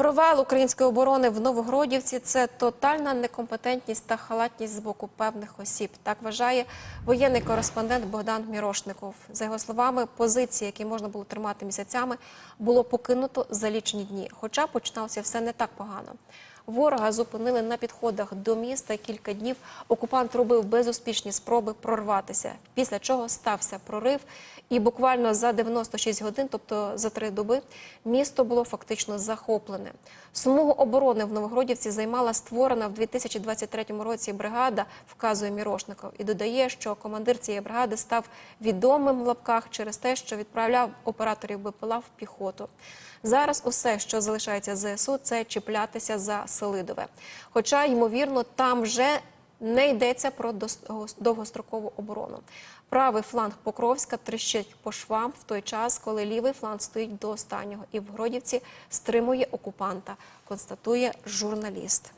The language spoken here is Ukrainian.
Провал української оборони в Новогродівці це тотальна некомпетентність та халатність з боку певних осіб. Так вважає воєнний кореспондент Богдан Мірошников. За його словами, позиції, які можна було тримати місяцями, було покинуто за лічені дні. Хоча починалося все не так погано. Ворога зупинили на підходах до міста. Кілька днів окупант робив безуспішні спроби прорватися. Після чого стався прорив, і буквально за 96 годин, тобто за три доби, місто було фактично захоплене. Смугу оборони в Новогродівці займала створена в 2023 році бригада, вказує Мірошников, і додає, що командир цієї бригади став відомим в лапках через те, що відправляв операторів БПЛА в піхоту. Зараз усе, що залишається ЗСУ, це чіплятися за Селидове. Хоча, ймовірно, там вже не йдеться про довгострокову оборону. Правий фланг Покровська тріщить по швам в той час, коли лівий фланг стоїть до останнього і в Гродівці стримує окупанта, констатує журналіст.